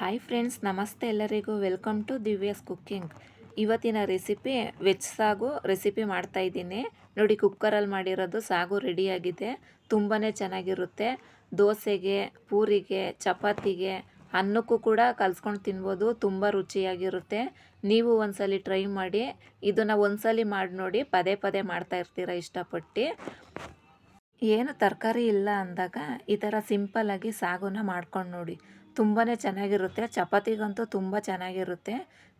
Hi friends ನಮಸ್ತೆ ಎಲ್ಲರಿಗೂ. Welcome to Divya's cooking ಇವತ್ತಿನ ರೆಸಿಪಿ ವೆಜ್ ಸಾಗು ರೆಸಿಪಿ ಮಾಡ್ತಾ ಇದ್ದೀನಿ. ನೋಡಿ ಕುಕ್ಕರಲ್ಲಿ ಮಾಡಿರೋದು ಸಾಗು ರೆಡಿಯಾಗಿದೆ ತುಂಬಾ ಚೆನ್ನಾಗಿರುತ್ತೆ. ದೋಸೆಗೆ, ಪೂರಿಗೆ, ಚಪಾತಿಗೆ, ಅನ್ನಕ್ಕೂ ಕೂಡ ಕಲ್ಸ್ಕೊಂಡು ತಿನ್ಬೋದು. ತುಂಬ ರುಚಿಯಾಗಿರುತ್ತೆ. ನೀವು ಒಂದ್ಸಲಿ ಟ್ರೈ ಮಾಡಿ. ಇದನ್ನು ಒಂದ್ಸಲಿ ಮಾಡಿ ನೋಡಿ ಪದೇ ಪದೇ ಮಾಡ್ತಾ ಇರ್ತೀರ ಇಷ್ಟಪಟ್ಟು. ಏನು ತರಕಾರಿ ಇಲ್ಲ ಅಂದಾಗ ಈ ಥರ ಸಿಂಪಲ್ಲಾಗಿ ಸಾಗುನ ಮಾಡ್ಕೊಂಡು ನೋಡಿ. ತುಂಬಾ ಚೆನ್ನಾಗಿರುತ್ತೆ. ಚಪಾತಿಗಂತೂ ತುಂಬ ಚೆನ್ನಾಗಿರುತ್ತೆ.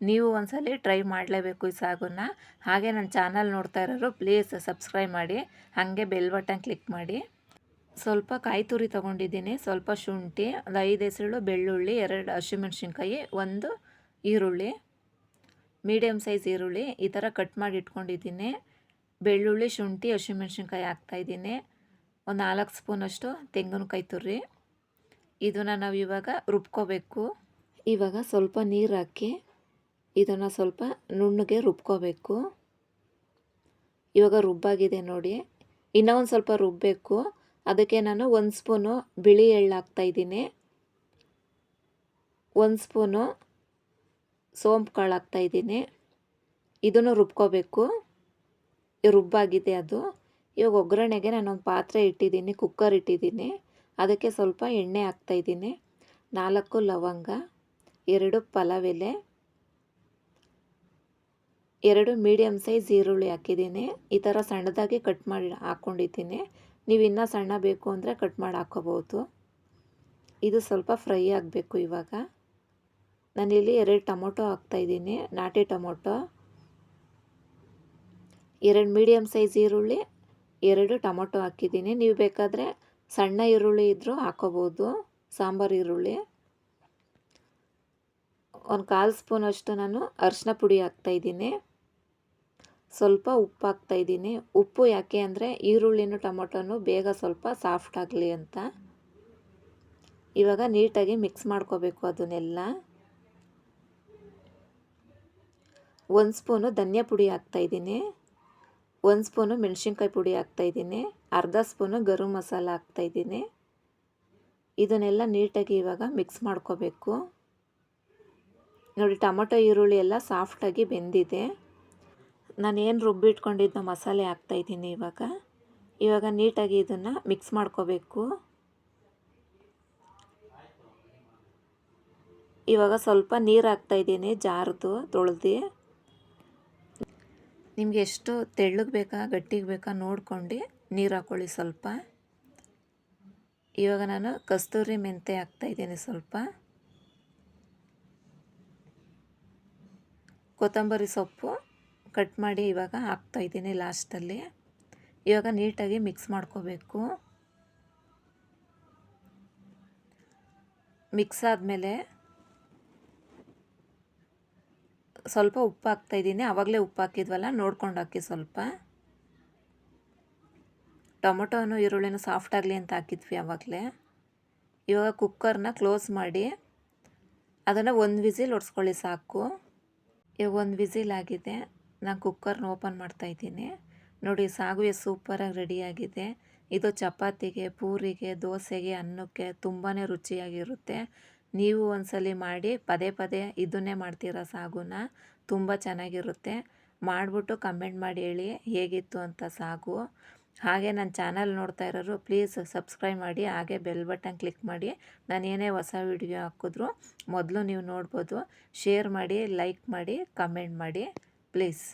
ನೀವು ಒಂದ್ಸಲ ಟ್ರೈ ಮಾಡಲೇಬೇಕು ಈ ಸಾಗುನ. ಹಾಗೆ ನನ್ನ ಚಾನಲ್ ನೋಡ್ತಾ ಇರೋರು ಪ್ಲೀಸ್ ಸಬ್ಸ್ಕ್ರೈಬ್ ಮಾಡಿ. ಹಾಗೆ ಬೆಲ್ ಬಟನ್ ಕ್ಲಿಕ್ ಮಾಡಿ. ಸ್ವಲ್ಪ ಕಾಯಿ ತುರಿ ತೊಗೊಂಡಿದ್ದೀನಿ. ಸ್ವಲ್ಪ ಶುಂಠಿ, ಒಂದು ಐದು ಹೆಸರು ಬೆಳ್ಳುಳ್ಳಿ, ಎರಡು ಹಸಿಮೆಣ್ಸಿನ್ಕಾಯಿ, ಒಂದು ಈರುಳ್ಳಿ ಮೀಡಿಯಮ್ ಸೈಜ್ ಈರುಳ್ಳಿ ಈ ಥರ ಕಟ್ ಮಾಡಿ ಇಟ್ಕೊಂಡಿದ್ದೀನಿ. ಬೆಳ್ಳುಳ್ಳಿ, ಶುಂಠಿ, ಹಸಿಮೆಣ್ಸಿನ್ಕಾಯಿ ಹಾಕ್ತಾಯಿದ್ದೀನಿ ಒಂದು ನಾಲ್ಕು ಸ್ಪೂನಷ್ಟು ತೆಂಗಿನಕಾಯಿ ತುರಿ. ಇದನ್ನು ನಾವು ಇವಾಗ ರುಬ್ಕೋಬೇಕು. ಇವಾಗ ಸ್ವಲ್ಪ ನೀರು ಹಾಕಿ ಇದನ್ನು ಸ್ವಲ್ಪ ನುಣ್ಣಗೆ ರುಬ್ಕೋಬೇಕು. ಇವಾಗ ರುಬ್ಬಾಗಿದೆ ನೋಡಿ. ಇನ್ನೂ ಒಂದು ಸ್ವಲ್ಪ ರುಬ್ಬಬೇಕು ಅದಕ್ಕೆ ನಾನು ಒಂದು ಸ್ಪೂನು ಬಿಳಿ ಎಳ್ಳು ಹಾಕ್ತಾಯಿದ್ದೀನಿ ಒಂದು ಸ್ಪೂನು ಸೋಂಪು ಕಾಳು ಹಾಕ್ತಾಯಿದ್ದೀನಿ ಇದನ್ನು ರುಬ್ಕೋಬೇಕು. ರುಬ್ಬಾಗಿದೆ ಅದು. ಇವಾಗ ಒಗ್ಗರಣೆಗೆ ನಾನೊಂದು ಪಾತ್ರೆ ಇಟ್ಟಿದ್ದೀನಿ ಕುಕ್ಕರ್ ಇಟ್ಟಿದ್ದೀನಿ. ಅದಕ್ಕೆ ಸ್ವಲ್ಪ ಎಣ್ಣೆ ಹಾಕ್ತಾಯಿದ್ದೀನಿ ನಾಲ್ಕು ಲವಂಗ, ಎರಡು ಪಲಾವೆಲೆ, ಎರಡು ಮೀಡಿಯಮ್ ಸೈಜ್ ಈರುಳ್ಳಿ ಹಾಕಿದ್ದೀನಿ. ಈ ಥರ ಸಣ್ಣದಾಗಿ ಕಟ್ ಮಾಡಿ ಹಾಕ್ಕೊಂಡಿದ್ದೀನಿ ನೀವು ಇನ್ನೂ ಸಣ್ಣ ಬೇಕು ಅಂದರೆ ಕಟ್ ಮಾಡಿ ಹಾಕೋಬೋದು ಇದು ಸ್ವಲ್ಪ ಫ್ರೈ ಆಗಬೇಕು ಇವಾಗ. ನಾನಿಲ್ಲಿ ಎರಡು ಟೊಮೊಟೊ ಹಾಕ್ತಾಯಿದ್ದೀನಿ ನಾಟಿ ಟೊಮೊಟೊ. ಎರಡು ಮೀಡಿಯಮ್ ಸೈಜ್ ಈರುಳ್ಳಿ, ಎರಡು ಟೊಮೊಟೊ ಹಾಕಿದ್ದೀನಿ. ನೀವು ಬೇಕಾದರೆ ಸಣ್ಣ ಈರುಳ್ಳಿ ಇದ್ದರೂ ಹಾಕೋಬೋದು, ಸಾಂಬಾರು ಈರುಳ್ಳಿ. ಒಂದು ಕಾಲು ಸ್ಪೂನಷ್ಟು ನಾನು ಅರಿಶಿನ ಪುಡಿ ಹಾಕ್ತಾಯಿದ್ದೀನಿ ಸ್ವಲ್ಪ ಉಪ್ಪು ಹಾಕ್ತಾಯಿದ್ದೀನಿ ಉಪ್ಪು ಯಾಕೆ ಅಂದರೆ ಈರುಳ್ಳಿನೂ ಟೊಮೊಟೊನು ಬೇಗ ಸ್ವಲ್ಪ ಸಾಫ್ಟ್ ಆಗಲಿ ಅಂತ. ಇವಾಗ ನೀಟಾಗಿ ಮಿಕ್ಸ್ ಮಾಡ್ಕೋಬೇಕು ಅದನ್ನೆಲ್ಲ. ಒಂದು ಸ್ಪೂನು ಧನಿಯಾ ಪುಡಿ ಹಾಕ್ತಾಯಿದ್ದೀನಿ ಒಂದು ಸ್ಪೂನು ಮೆಣಸಿನ್ಕಾಯಿ ಪುಡಿ ಹಾಕ್ತಾಯಿದ್ದೀನಿ ಅರ್ಧ ಸ್ಪೂನು ಗರಂ ಮಸಾಲ ಹಾಕ್ತಾಯಿದ್ದೀನಿ ಇದನ್ನೆಲ್ಲ ನೀಟಾಗಿ ಇವಾಗ ಮಿಕ್ಸ್ ಮಾಡ್ಕೋಬೇಕು. ನೋಡಿ, ಟೊಮೊಟೊ, ಈರುಳ್ಳಿ ಎಲ್ಲ ಸಾಫ್ಟಾಗಿ ಬೆಂದಿದೆ. ನಾನೇನು ರುಬ್ಬಿಟ್ಕೊಂಡಿದ್ದ ಮಸಾಲೆ ಹಾಕ್ತಾಯಿದ್ದೀನಿ ಇವಾಗ. ಇವಾಗ ನೀಟಾಗಿ ಇದನ್ನು ಮಿಕ್ಸ್ ಮಾಡ್ಕೋಬೇಕು. ಇವಾಗ ಸ್ವಲ್ಪ ನೀರು ಹಾಕ್ತಾಯಿದ್ದೀನಿ ಜಾರ್ದು, ತೊಳೆದು. ನಿಮಗೆ ಎಷ್ಟು ತೆಳ್ಳಗೆ ಬೇಕಾ, ಗಟ್ಟಿಗೆ ಬೇಕಾ ನೋಡ್ಕೊಂಡು ನೀರು ಹಾಕ್ಕೊಳ್ಳಿ ಸ್ವಲ್ಪ. ಇವಾಗ ನಾನು ಕಸ್ತೂರಿ ಮೆಂತೆ ಹಾಕ್ತಾಯಿದ್ದೀನಿ ಸ್ವಲ್ಪ. ಕೊತ್ತಂಬರಿ ಸೊಪ್ಪು ಕಟ್ ಮಾಡಿ ಇವಾಗ ಹಾಕ್ತಾಯಿದ್ದೀನಿ ಲಾಸ್ಟಲ್ಲಿ. ಇವಾಗ ನೀಟಾಗಿ ಮಿಕ್ಸ್ ಮಾಡ್ಕೋಬೇಕು. ಮಿಕ್ಸ್ ಆದಮೇಲೆ ಸ್ವಲ್ಪ ಉಪ್ಪು ಹಾಕ್ತಾಯಿದ್ದೀನಿ. ಆವಾಗಲೇ ಉಪ್ಪು ಹಾಕಿದ್ವಲ್ಲ, ನೋಡ್ಕೊಂಡು ಹಾಕಿ ಸ್ವಲ್ಪ. ಟೊಮೊಟೊನು ಈರುಳ್ಳಿನೂ ಸಾಫ್ಟ್ ಆಗಲಿ ಅಂತ ಹಾಕಿದ್ವಿ ಆವಾಗಲೇ. ಇವಾಗ ಕುಕ್ಕರ್ನ ಕ್ಲೋಸ್ ಮಾಡಿ ಅದನ್ನು ಒಂದು ವಿಸಿಲ್ ಒಡ್ಸ್ಕೊಳ್ಳಿ ಸಾಕು. ಇವಾಗ ಒಂದು ವಿಸಿಲ್ ಆಗಿದೆ. ನಾನು ಕುಕ್ಕರ್ನ ಓಪನ್ ಮಾಡ್ತಾಯಿದ್ದೀನಿ. ನೋಡಿ, ಸಾಗುವೆ ಸೂಪರಾಗಿ ರೆಡಿಯಾಗಿದೆ ಇದು ಚಪಾತಿಗೆ, ಪೂರಿಗೆ, ದೋಸೆಗೆ, ಅನ್ನಕ್ಕೆ ತುಂಬಾ ರುಚಿಯಾಗಿರುತ್ತೆ. ನೀವು ಒಂದ್ಸಲಿ ಮಾಡಿ ಪದೇ ಪದೇ ಇದನ್ನೇ ಮಾಡ್ತೀರಾ ಸಾಗುನ? ತುಂಬ ಚೆನ್ನಾಗಿರುತ್ತೆ. ಮಾಡಿಬಿಟ್ಟು ಕಮೆಂಟ್ ಮಾಡಿ ಹೇಳಿ ಹೇಗಿತ್ತು ಅಂತ ಸಾಗು. ಹಾಗೆ ನನ್ನ ಚಾನಲ್ ನೋಡ್ತಾ ಇರೋರು ಪ್ಲೀಸ್ ಸಬ್ಸ್ಕ್ರೈಬ್ ಮಾಡಿ, ಹಾಗೆ ಬೆಲ್ ಬಟನ್ ಕ್ಲಿಕ್ ಮಾಡಿ. ನಾನು ಏನೇ ಹೊಸ ವಿಡಿಯೋ ಹಾಕಿದ್ರು ಮೊದಲು ನೀವು ನೋಡ್ಬೋದು. ಶೇರ್ ಮಾಡಿ ಲೈಕ್ ಮಾಡಿ ಕಮೆಂಟ್ ಮಾಡಿ ಪ್ಲೀಸ್